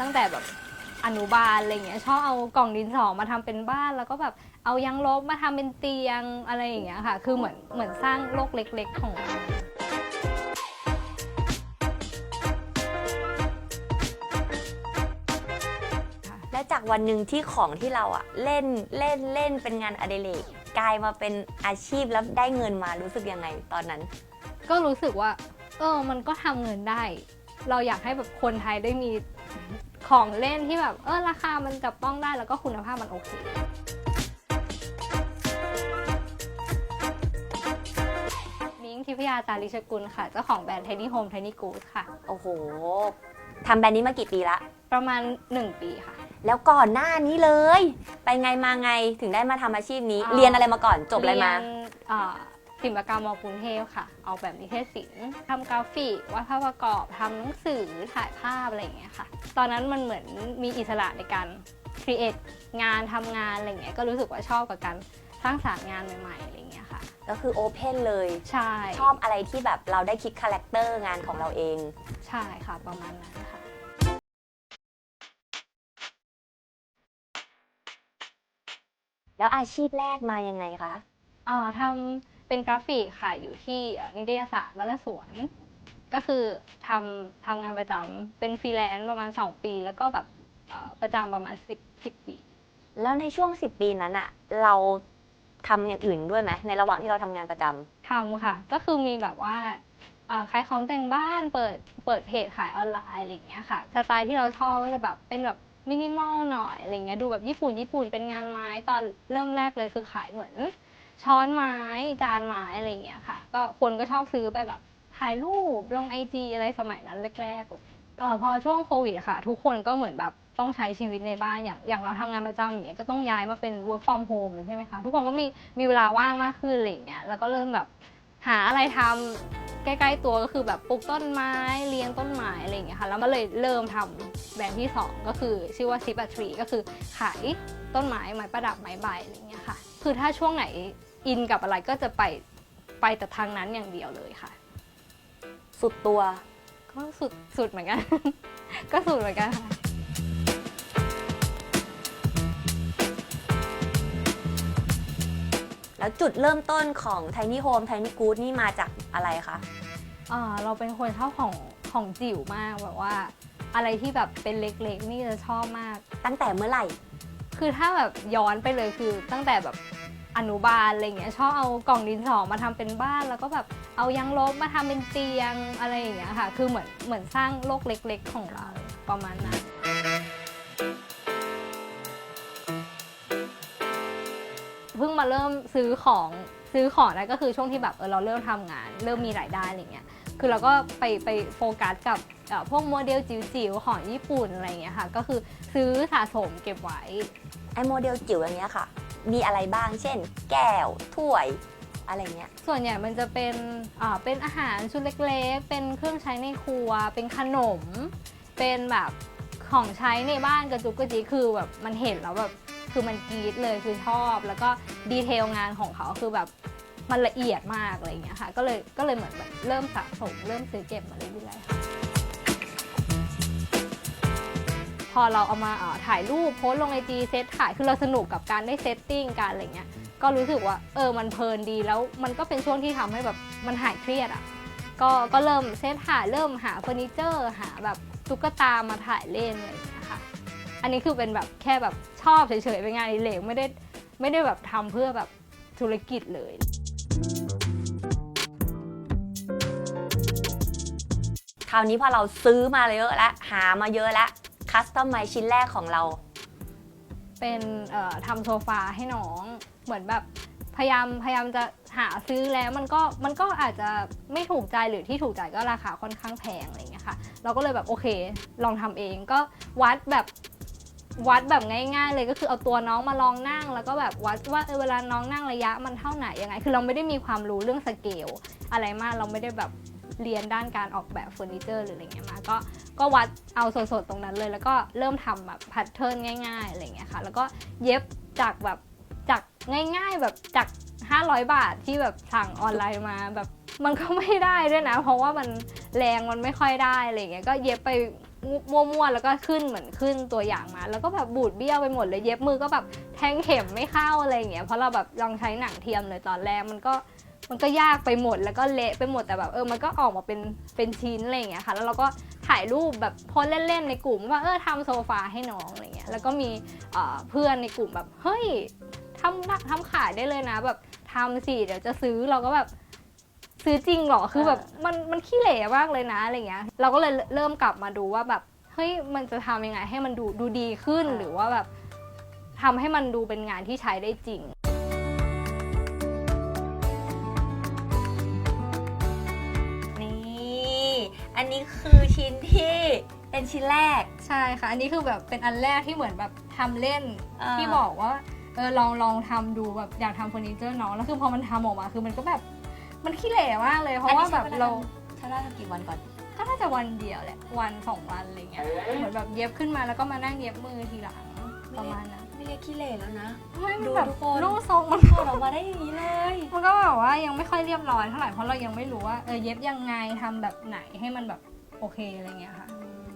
ตั้งแต่แบบอนุบาลอะไรเงี้ยชอบเอากล่องดินสอมาทำเป็นบ้านแล้วก็แบบเอายางลบมาทำเป็นเตียงอะไรอย่างเงี้ยค่ะ คือเหมือนเหมือนสร้างโลกเล็ก ๆ ของเราและจากวันหนึ่งที่ของที่เราอะเล่นเล่นเล่นเป็นงานอดิเรกกลายมาเป็นอาชีพแล้วได้เงินมารู้สึกยังไงตอนนั้น ก็รู้สึกว่า เออ มันก็ทำเงินได้ เราอยากให้แบบคนไทยได้มี ของเล่นที่แบบเออราคามันจับต้องได้แล้วก็คุณภาพมันโอเคนิ้งทิพยาจาริชกุลค่ะ เจ้าของแบรนด์ Tiny Home Tiny Good ค่ะ โอ้โหทำแบรนด์นี้มากี่ปีละ ประมาณ 1 ปีค่ะ แล้วก่อนหน้านี้เลย ไปไงมาไงถึงได้มาทำอาชีพนี้อ่าเรียนอะไรมาก่อนจบอะไรมาเยนเอ่อ ศิลปกรรมมกรุงเทพค่ะออกแบบนิเทศศิลป์ทำกราฟิกวาดภาพประกอบทำหนังสือถ่ายภาพอะไรอย่างเงี้ยค่ะ ตอนนั้นมันเหมือนมีอิสระในการครีเอทงานทำงานอะไรเงี้ยก็รู้สึกว่าชอบกับการสร้างสรรค์งานใหม่ๆอะไรเงี้ยค่ะ ก็คือโอเพนเลย ใช่ชอบอะไรที่แบบเราได้คิดคาแรคเตอร์งานของเราเอง ใช่ค่ะประมาณนั้นค่ะ แล้วอาชีพแรกมายังไงคะอ่าทำ เป็นกราฟิกค่ะอยู่ที่นิตยสารวัลสวน ก็คือทำทำงานประจำเป็นฟรีแลนซ์ประมาณ 2 ปี แล้วก็แบบเอ่อประจำประมาณ 10 10 ปี แล้วในช่วง 10 ปีนั้นอะเราทำอย่างอื่นด้วยไหมในระหว่างที่เราทำงานประจำทำค่ะ ก็คือมีแบบว่าอ่าขายของแต่งบ้านเปิดเปิดเพจขายออนไลน์อะไรอย่างเงี้ยค่ะสไตล์ที่เราชอบก็จะแบบเป็นแบบมินิมอลหน่อยอะไรเงี้ยดูแบบญี่ปุ่นญี่ปุ่นเป็นงานไม้ตอนเริ่มแรกเลยคือขายเหมือน ช้อนไม้จานไม้อะไรอย่างเงี้ยค่ะ ก็คนก็ชอบซื้อไปแบบถ่ายรูปลงไอจีอะไรสมัยนั้นแรกๆเออพอช่วงโควิดค่ะ ทุกคนก็เหมือนแบบต้องใช้ชีวิตในบ้านอย่างอย่างเราทำงานประจำอย่างเงี้ยก็ต้องย้ายมาเป็น work from home ใช่ไหมคะ ทุกคนก็มีมีเวลาว่างมากขึ้นอะไรอย่างเงี้ยแล้วก็เริ่มแบบหาอะไรทำใกล้ๆตัวก็คือแบบปลูกต้นไม้เลี้ยงต้นไม้อะไรอย่างเงี้ยค่ะ แล้วมันเลยเริ่มทำแบรนด์ที่สองก็คือชื่อว่า Sip a Tree ก็คือขายต้นไม้ไม้ประดับไม้ใบอะไรอย่างเงี้ยค่ะ คือถ้าช่วงไหน อินกับอะไรก็จะไปไปแต่ทางนั้นอย่างเดียวเลยค่ะ สุดตัว ก็สุดสุดเหมือนกัน ก็สุดเหมือนกันค่ะ แล้วจุดเริ่มต้นของ Tiny Home Tiny Good นี่มาจากอะไรคะ อ่าเราเป็นคนชอบของของจิ๋วมากแบบว่า อะไรที่แบบเป็นเล็กๆ นี่จะชอบมาก ตั้งแต่เมื่อไหร่ คือถ้าแบบย้อนไปเลยคือตั้งแต่แบบ อนุบาลอะไรเงี้ยชอบเอากล่องดินสอมาทำเป็นบ้านแล้วก็แบบเอายางลบมาทำเป็นเตียงอะไรอย่างเงี้ยค่ะ คือเหมือนเหมือนสร้างโลกเล็ก ๆ ของเราประมาณนั้นเพิ่งมาเริ่มซื้อของซื้อของนะก็คือช่วงที่แบบเออเราเริ่มทำงาน เริ่มมีรายได้อะไรเงี้ยคือเราก็ไปไปโฟกัสกับพวกโมเดลจิ๋วๆของญี่ปุ่นอะไรเงี้ยค่ะ ก็คือซื้อสะสมเก็บไว้ไอ้โมเดลจิ๋วอย่างเงี้ยค่ะ มีอะไรบ้าง เช่น แก้ว ถ้วย อะไรเงี้ย ส่วนใหญ่มันจะเป็นอ่าเป็นอาหารชุดเล็กๆ เป็นเครื่องใช้ในครัว เป็นขนม เป็นแบบของใช้ในบ้านกระจุกกระจิกคือแบบมันเห็นแล้วแบบคือมันกรีดเลยคือชอบ แล้วก็ดีเทลงานของเขาคือแบบมันละเอียดมากอะไรอย่างเงี้ยค่ะ ก็เลยก็เลยเหมือนแบบเริ่มสะสมเริ่มซื้อเก็บมาเรื่อยๆค่ะ พอเราเอามาถ่ายรูปโพสลงไอจีเซตถ่ายคือเราสนุกกับการได้เซตติ้งการอะไรเงี้ยก็รู้สึกว่าเออมันเพลินดีแล้วมันก็เป็นช่วงที่ทำให้แบบมันหายเครียดอะ่ะก็ก็เริ่มเซตถ่ายเริ่มหาเฟอร์นิเจอร์หาแบบตุ๊กตามาถ่ายเล่นอะไรอย่างเงี้ยค่ะ อันนี้คือเป็นแบบแค่แบบชอบเฉยๆเป็นงานอดิเรกไม่ได้ไม่ได้แบบทำเพื่อแบบธุรกิจเลย คราวนี้พอเราซื้อมาเยอะแล้วหามาเยอะแล้ว คัสตอมไมชิ้นแรกของเรา เป็นเอ่อทำโซฟาให้น้องเหมือนแบบพยายามพยายามจะหาซื้อแล้วมันก็มันก็อาจจะไม่ถูกใจหรือที่ถูกใจก็ราคาค่อนข้างแพงอะไรอย่างเงี้ยค่ะ เราก็เลยแบบโอเค ลองทำเองก็วัดแบบวัดแบบง่าย ๆ เลยก็คือเอาตัวน้องมาลองนั่ง แล้วก็แบบวัดว่าเออเวลาน้องนั่งระยะมันเท่าไหนยังไง คือเราไม่ได้มีความรู้เรื่องสเกลอะไรมากเราไม่ได้แบบ เรียนด้านการออกแบบเฟอร์นิเจอร์หรืออะไรเงี้ยมา ก็ก็วัดเอาสดๆตรงนั้นเลย แล้วก็เริ่มทำแบบแพทเทิร์นง่ายๆอะไรเงี้ยค่ะ แล้วก็เย็บจากแบบจากง่ายๆแบบจาก 500 บาทที่แบบสั่งออนไลน์มาแบบมันก็ไม่ได้ด้วยนะ เพราะว่ามันแรงมันไม่ค่อยได้อะไรเงี้ยก็เย็บไปมั่วๆแล้วก็ขึ้นเหมือนขึ้นตัวอย่างมา แล้วก็แบบบูดเบี้ยวไปหมดเลยเย็บมือก็แบบแทงเข็มไม่เข้าอะไรเงี้ยเพราะเราแบบลองใช้หนังเทียมเลยตอนแรกมันก็ มันก็ยากไปหมดแล้วก็เละไปหมดแต่แบบเออมันก็ออกมาเป็นเป็นชิ้นอะไรอย่างเงี้ยค่ะ แล้วเราก็ถ่ายรูปแบบโพสเล่นๆในกลุ่มว่าเออทำโซฟาให้น้องอะไรเงี้ยแล้วก็มีเอ่อเพื่อนในกลุ่มแบบเฮ้ยทำทำขายได้เลยนะ แบบทำสิเดี๋ยวจะซื้อเราก็แบบซื้อจริงเหรอคือแบบมันมันขี้เหร่มากเลยนะอะไรเงี้ย เราก็เลยเริ่มกลับมาดูว่าแบบเฮ้ยมันจะทำยังไงให้มันดูดูดีขึ้นหรือว่าแบบทำให้มันดูเป็นงานที่ใช้ได้จริง อันนี้คือชิ้นที่เป็นชิ้นแรก ใช่ค่ะ อันนี้คือแบบเป็นอันแรกที่เหมือนแบบทำเล่นอ่าที่บอกว่าเออลองลองทำดูแบบอยากทำเฟอร์นิเจอร์เน้องแล้วคือพอมันทำออกมาคือมันก็แบบมันขี้เหร่มากเลย เพราะว่าแบบเราใช้เวลาทำกี่วันก่อน ก็น่าจะวันเดียวแหละวันสองวันอะไรเงี้ยเหมือนแบบเย็บขึ้นมาแล้วก็มานั่งเย็บมือทีหลังประมาณนั้น ไม่เรียกขี้เหร่แล้วนะไม่มันดูแบบทุกคน รูปทรงมันถอดออกมาได้อย่างนี้เลย มันก็แบบว่ายังไม่ค่อยเรียบร้อยเท่าไหร่เพราะเรายังไม่รู้ว่าเออเย็บยังไงทำแบบไหนให้มันแบบโอเคอะไรเงี้ยค่ะ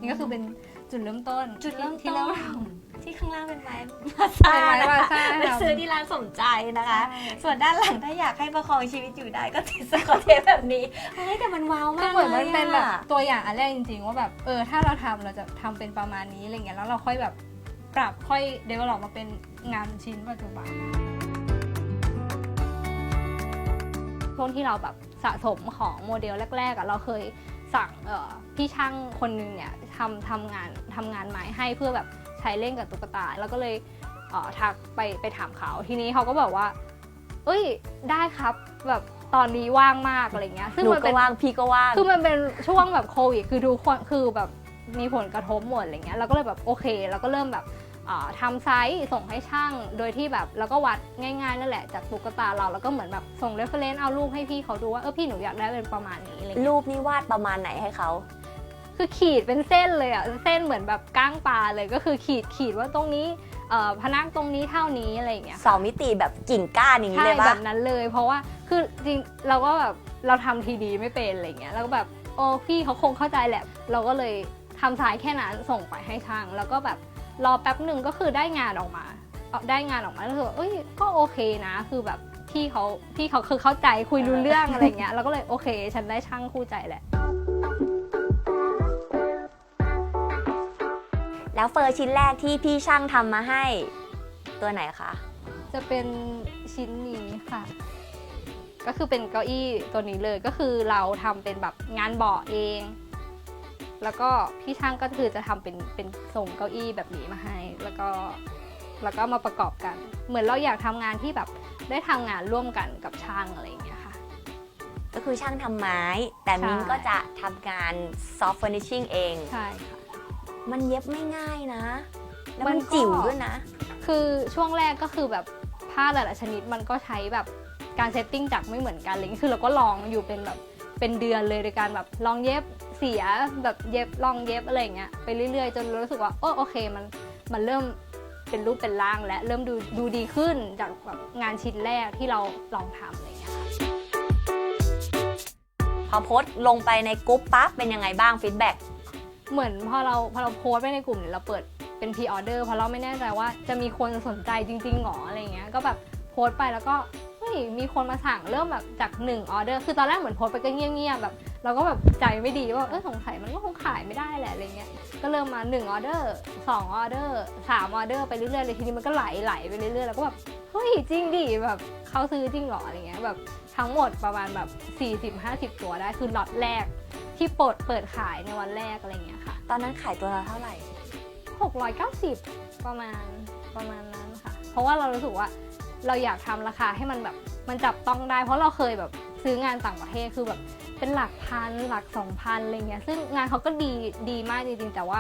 นี่ก็คือเป็นจุดเริ่มต้นจุดเริ่มที่ต้เริ่มนที่ข้างล่างเป็นไม้เป็นไม้มาซ่าไปทำซื้อที่ร้านสมใจนะคะใช่ส่วนด้านหลังถ้าอยากให้ประคองชีวิตอยู่ได้ก็ติดสกอตเทปแบบนี้เฮ้ยแต่มันว้าวคืมาอกเหมือนมันเป็นแบบลยอะตัวอย่างอันแรกจริงๆ ว่าแบบเออถ้าเราทำเราจะทำเป็นประมาณนี้อะไรเงี้ยแล้วเราค่อยแบบ ปรับค่อยเดเวลลอปมาเป็นงานชิ้นปัจจุบันช่วงที่เราแบบสะสมของโมเดลแรกๆอะเราเคยสั่งเอ่อพี่ช่างคนนึงเนี่ยทำทำงานทำงานไม้ให้เพื่อแบบใช้เล่นกับตุ๊กตา แล้วก็เลยเอ่อทักไปไปถามเขา ทีนี้เขาก็บอกว่า เอ้ยได้ครับแบบตอนนี้ว่างมากอะไรเงี้ยซึ่งหนูมันก็เป็นว่างพี่ก็ว่างคือมันเป็นช่วงแบบโควิดคือทุกคนคือแบบมีผลกระทบหมดอะไรเงี้ยเราก็เลยแบบโอเคเราก็เริ่มแบบอ่า ทำไซส์ส่งให้ช่าง โดยที่แบบแล้วก็วัดง่ายๆนั่นแหละจากตุ๊กตาเราแล้วก็เหมือนแบบส่งเรฟเฟรนซ์เอารูปให้พี่เขาดูว่าเออพี่หนูอยากได้เป็นประมาณนี้อะไรเงี้ยรูปนี่วาดประมาณไหนให้เขาคือขีดเป็นเส้นเลยอะเส้นเหมือนแบบก้างปลาเลยก็คือขีดขีดว่าตรงนี้เอ่อพนักตรงนี้เท่านี้อะไรอย่างเงี้ยสองมิติแบบกิ่งก้านอย่างนี้ใช่เลยแบปะบนั้นเลย เพราะว่าคือจริงเราก็แบบเราทำทีดีไม่เป็นอะไรเงี้ยแล้วก็แบบโอ้พี่เขาคงเข้าใจแหละ เราก็เลยทำสายแค่นั้นส่งไปให้ช่างแล้วก็แบบ รอแป๊บหนึ่งก็คือได้งานออกมาเอาได้งานออกมาแล้วคือเอ้ยก็โอเคนะ คือแบบพี่เขาพี่เขาคือเข้าใจคุยรู้เรื่องอะไรเงี้ยเราก็เลยโอเค ฉันได้ช่างคู่ใจแหละ แล้วเฟอร์ชิ้นแรกที่พี่ช่างทำมาให้ ตัวไหนคะ จะเป็นชิ้นนี้ค่ะ ก็คือเป็นเก้าอี้ตัวนี้เลยก็คือเราทำเป็นแบบงานเบาะเอง แล้วก็พี่ช่างก็คือจะทำเป็นเป็นทรงเก้าอี้แบบนี้มาให้ แล้วก็แล้วก็มาประกอบกัน เหมือนเราอยากทำงานที่แบบได้ทำงานร่วมกันกับช่างอะไรอย่างเงี้ยค่ะ ก็คือช่างทำไม้ แต่ใช่มิ้นก็จะทำงานซอฟต์เฟอร์นิชิ่งเองใช่ค่ะมันเย็บไม่ง่ายนะ แล้วมัมันนก็จิ๋วด้วยนะ คือช่วงแรกก็คือแบบผ้าแต่ละชนิดมันก็ใช้แบบการเซตติ้งจักรไม่เหมือนกันอะไรเลยคือเราก็ลองอยู่เป็นแบบเป็นเดือนเลยโดยการแบบลองเย็บ เสียแบบเย็บลองเย็บอะไรอย่างเงี้ยไปเรื่อยๆ จนรู้สึกว่าโอ้โอเคมันมันเริ่มเป็นรูปเป็นร่างและเริ่มดูดูดีขึ้นจากแบบงานชิ้นแรกที่เราลองทำอะไรอย่างเงี้ยค่ะพอโพสต์ลงไปในกรุ๊ปปั๊บเป็นยังไงบ้างฟีดแบ็กเหมือนพอเราพอเราโพสต์ไปในกลุ่มเนี่ยเราเปิดเป็นพ r ออเดอร์เพราะเราไม่แน่ใจว่าจะมีคนสนใจจริงๆหรออะไรเงี้ยก็แบบโพสต์ไปแล้วก็เฮ้ย มีคนมาสั่งเริ่มแบบจาก1ออเดอร์คือตอนแรกเหมือนโพสต์ไปก็เงียบๆแบบเราก็แบบใจไม่ดีว่าเออสงสัยมันก็คงขายไม่ได้แหละอะไรเงี้ยก็เริ่มมา1ออเดอร์2ออเดอร์3ออเดอร์ไปเรื่อยๆเลยทีนี้มันก็ไหลไหลไปเรื่อยๆแล้วก็แบบเฮ้ยจริงดิแบบเขาซื้อจริงเหรออะไรเงี้ยแบบทั้งหมดประมาณแบบ 40-50 ตัวได้คือล็อตแรกที่เปิดเปิดขายในวันแรกอะไรเงี้ยค่ะ ตอนนั้นขายตัวละเท่าไหร่ 690 ประมาณประมาณนั้นค่ะ เพราะว่าเรารู้สึกว่า เราอยากทำราคาให้มันแบบมันจับต้องได้ เพราะเราเคยแบบซื้องานต่างประเทศคือแบบเป็นหลักพันหลักสองพันอะไรเงี้ยซึ่งงานเขาก็ดีดีมากจริงๆแต่ว่า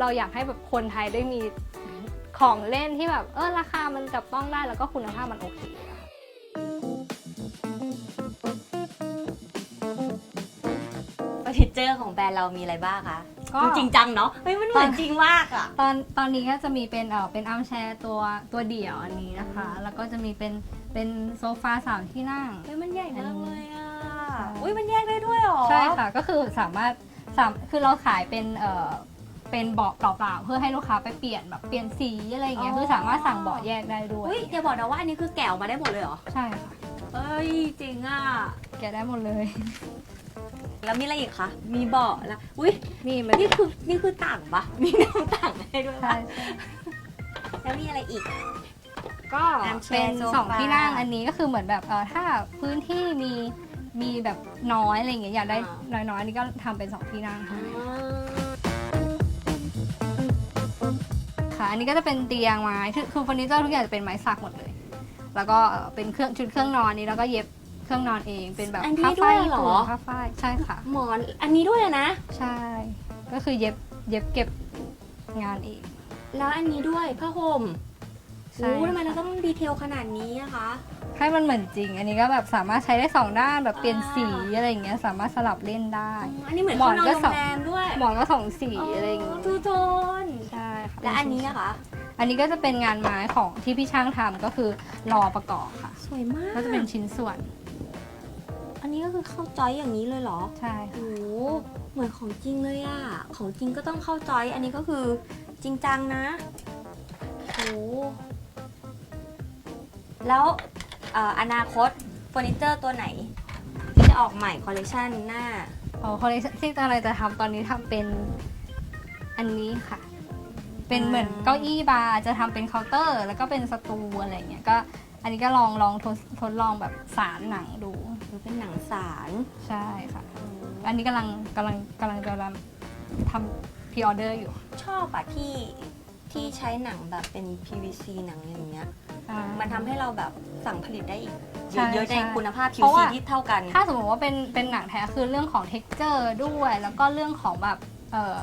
เราอยากให้แบบคนไทยได้มีของเล่นที่แบบเออราคามันจับต้องได้แล้วก็คุณภาพมันโอเคอะเฟอร์นิเจอร์ของแบรนด์เรามีอะไรบ้างคะ ก็ดูจริงจังเนาะเฮ้ยมันเหมือนจริงมากอะตอนตอนนี้ก็จะมีเป็นเออเป็นอาร์มแชร์ตัวตัวเดี่ยวอันนี้นะคะ แล้วก็จะมีเป็นเป็นโซฟาสามที่นั่ง เฮ้ยมันใหญ่มากเลยอะใช่อุ้ยมันแยกได้ด้วยเหรอ ใช่ค่ะ ก็คือสามารถสามคือเราขายเป็นเอ่อเป็นเบาะเปล่าๆเพื่อให้ลูกค้าไปเปลี่ยนแบบเปลี่ยนสีอะไรอย่างเงี้ยอ๋อคือสามารถสั่งเบาะแยกได้ด้วยอุ้ยอย่าบอกนะว่าอันนี้คือแกะออกมาได้หมดเลยเหรอ ใช่ค่ะ เอ้ยจริงอะ แกะได้หมดเลย แล้วมีอะไรอีกคะ มีเบาะละอุ้ยนี่มันนี่คือนี่คือต่างปะมีแนวต่างให้ด้วยใช่ปะแล้วมีอะไรอีก ก็น้ำแชร์เป็นโซฟาสองที่นั่งอันนี้ก็คือเหมือนแบบเออถ้าพื้นที่มีมีแบบน้อยอะไรอย่างเงี้ยอยากได้น้อยๆอันนี่ก็ทำเป็นสองที่นั่งให้ค่ะอันนี้ก็จะเป็นเตียงไม้คือคือเฟอร์นิเจอร์ทุกอย่างจะเป็นไม้สักหมดเลย แล้วก็เอ่อเป็นเครื่องชุดเครื่องนอนนี้แล้วก็เย็บ เครื่องนอนเองเป็นแบบอันนี้ผ้าด้ฝ้าวยยญี่เหรอปุ่นผ้าฝ้ายใช่ค่ะ หมอนอันนี้ด้วยนะ ใช่ ก็คือเย็บเย็บเก็บงานเอง แล้วอันนี้ด้วยผ้าห่มใช่ โอ้ทำไมเราต้องดีเทลขนาดนี้อะคะ ให้มันเหมือนจริง อันนี้ก็แบบสามารถใช้ได้สองด้านแบบเปลี่ยนสีอ่า อะไรอย่างเงี้ยสามารถสลับเล่นได้ อันนี้เหมือนหมห้ออนงนอนก็โรสอง งแรมด้วยหมอนก็สองสีอะไรอย่างงี้ทูโทนใช่ค่ะและอันนี้อะคะอันนี้ก็จะเป็นงานไม้ของที่พี่ช่างทำก็คือรอประกอบค่ะ สวยมากก็จะเป็นชิ้นส่วนอั นนี้ก็คือเข้าจอยอย่างนี้เลยเหรอ ใช่ค่ะโอ้โหเหมือนของจริงเลยอะของจริงก็ต้องเข้าจอย อันนี้ก็คือจริงจังนะโอ้โหแล้วเอ่ออนาคตเฟอร์นิเจอร์ตัวไหน ที่จะออกใหม่คอลเลคชันหน้า อ๋อคอลเลคชันที่กำลังจะทำตอนนี้ทำเป็นอันนี้ค่ะ เป็นเหมือนอ่า เก้าอี้บาร์จะทำเป็นเคาน์เตอร์ แล้วก็เป็นสตูอะไรเงี้ยก็ อันนี้ก็ลองลองทดทดลองแบบสารหนังดู มันเป็นหนังสารใช่ค่ะ อันนี้กำลังกำลังกำลังจะทำพรีออเดอร์อยู่ชอบอะที่ที่ใช้หนังแบบเป็น PVC หนังอย่างเงี้ย อ่า มันทำให้เราแบบสั่งผลิตได้อีกใช่เยอะๆใช่ในคุณภาพ เพราะ QC ว่า ที่เท่ากันถ้าสมมติว่าเป็นเป็นหนังแท้คือเรื่องของ t e x t อร์ด้วย แล้วก็เรื่องของแบบเออ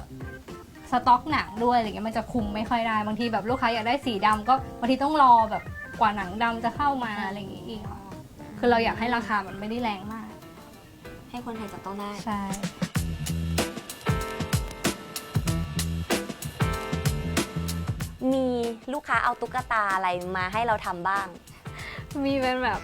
สต็อกหนังด้วยอะไรเงี้ยมันจะคุมไม่ค่อยได้บางทีแบบลูกค้าอยากได้สีดำก็บางทีต้องรอแบบ กว่าหนังดำจะเข้ามาอะไรอย่างงี้อีกค่ะคือเราอยากให้ราคามันไม่ได้แรงมาก ให้คนไทยจับต้องได้ ใช่ มีลูกค้าเอาตุ๊กตาอะไรมาให้เราทำบ้าง มีเป็นแบบ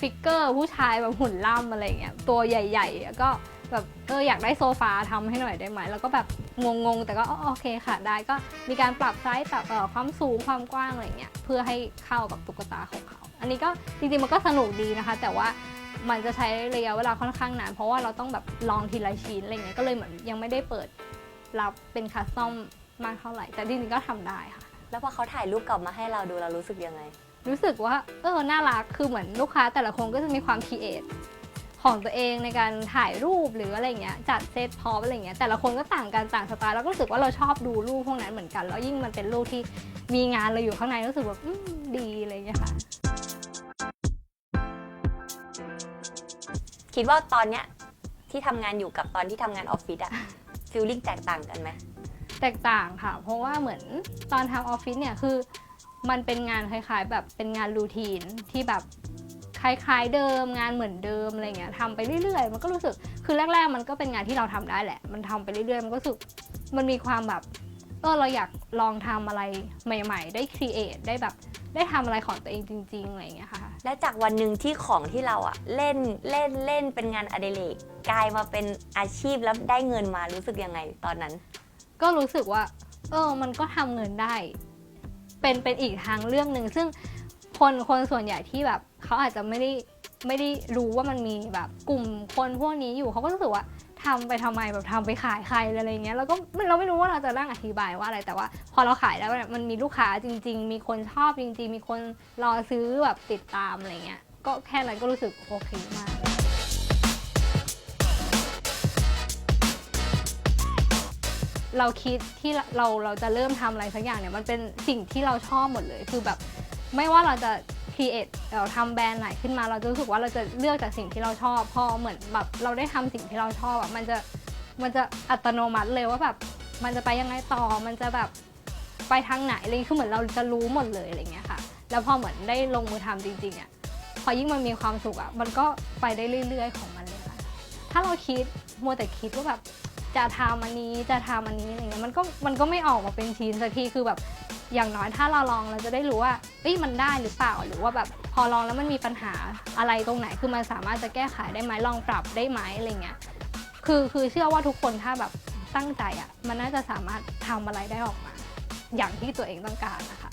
ฟิกเกอร์ผู้ชายแบบหุ่นล่ำอะไรเงี้ยตัวใหญ่ๆแล้วก็ แบบเอออยากได้โซฟาทำให้หน่อยได้ไหมแล้วก็แบบงงๆ แต่ก็อ๋อโอเคค่ะ ได้ก็มีการปรับไซส์ปรับเอ่อความสูงความกว้างอะไรเงี้ยเพื่อให้เข้ากับตุ๊กตาของเขา อันนี้ก็จริงๆมันก็สนุกดีนะคะ แต่ว่ามันจะใช้ระยะเวลาค่อนข้างนาน เพราะว่าเราต้องแบบลองทีละชิ้นอะไรเงี้ยก็เลยเหมือนยังไม่ได้เปิดรับเป็นคัสตอมมากเท่าไหร่ แต่จริงๆก็ทำได้ค่ะ แล้วพอเขาถ่ายรูปกลับมาให้เราดูเรารู้สึกยังไง รู้สึกว่าเออน่ารักคือเหมือนลูกค้าแต่ละคนก็จะมีความคิดเอท ของตัวเองในการถ่ายรูปหรืออะไรเงี้ยจัดเซตพร้อมอะไรเงี้ยแต่ละคนก็ต่างกันต่างสไตล์แล้วก็รู้สึกว่าเราชอบดูรูปพวกนั้นเหมือนกัน แล้วยิ่งมันเป็นรูปที่มีงานเราอยู่ข้างในรู้สึกแบบอืมดีอะไรเงี้ยค่ะ คิดว่าตอนเนี้ยที่ทำงานอยู่กับตอนที่ทำงานออฟฟิศอะฟิลลิ่งแตกต่างกันไหมแตกต่างค่ะ เพราะว่าเหมือนตอนทำออฟฟิศเนี่ยคือมันเป็นงานคล้ายๆ แบบเป็นงานรูทีนที่แบบค ล้ายๆเดิมงานเหมือนเดิมอะไรเงี้ยทำไปเรื่อยๆ มันก็รู้สึกคือแรก ๆ มันก็เป็นงานที่เราทำได้แหละ มันทำไปเรื่อยๆ มันก็รู้สึกมันมีความแบบเออเราอยากลองทำอะไรใหม่ ๆ ได้ครีเอทได้แบบได้ทำอะไรของตัวเองจริงๆอะไรเงี้ยค่ะ และจากวันหนึ่งที่ของที่เราอะเล่นเล่นเล่นเป็นงานอดิเรกกลายมาเป็นอาชีพแล้วได้เงินมารู้สึกยังไงตอนนั้น ก็รู้สึกว่า เออมันก็ทำเงินได้ เป็นเป็นอีกทางเรื่องหนึ่งซึ่งคนคนส่วนใหญ่ที่แบบ เขาอาจจะไม่ได้ไม่ได้รู้ว่ามันมีแบบกลุ่มคนพวกนี้อยู่เขาก็รู้สึกว่าทำไปทำไมแบบทำไปขายใครอะไรเงี้ยแล้วก็เราไม่รู้ว่าเราจะนั่งอธิบายว่าอะไรแต่ว่า พอเราขายแล้วเนี่ยมันมีลูกค้าจริง ๆ มีคนชอบจริง ๆ มีคนรอซื้อแบบติดตามอะไรเงี้ยก็แค่นั้นก็รู้สึกโอเคมากเราคิดที่เราเราจะเริ่มทำอะไรสักอย่างเนี่ยมันเป็นสิ่งที่เราชอบหมดเลยคือแบบไม่ว่าเราจะ create เราทำแบรนด์ไหนขึ้นมาเราจะรู้สึกว่าเราจะเลือกจากสิ่งที่เราชอบ พอเหมือนแบบเราได้ทำสิ่งที่เราชอบอะมันจะมันจะอัตโนมัติเลยว่าแบบมันจะไปยังไงต่อมันจะแบบไปทางไหนอะไรคือเหมือนเราจะรู้หมดเลยอะไรเงี้ยค่ะ แล้วพอเหมือนได้ลงมือทำจริงๆอะพอยิ่งมันมีความสุขอะมันก็ไปได้เรื่อย ๆ ของมันเลยค่ะถ้าเราคิดมัวแต่คิดว่าแบบจะทำอันนี้จะทำอันนี้อะไรเงี้ยมันก็มันก็ไม่ออกมาเป็นชิ้นสักทีคือแบบ อย่างน้อยถ้าเราลองเราจะได้รู้ว่าเอ้ยมันได้หรือเปล่าหรือว่าแบบพอลองแล้วมันมีปัญหาอะไรตรงไหน คือมันสามารถจะแก้ไขได้ไหมลองปรับได้ไหมอะไรเงี้ยคือคือเชื่อว่าทุกคนถ้าแบบตั้งใจอะมันน่าจะสามารถทำอะไรได้ออกมา อย่างที่ตัวเองต้องการนะคะ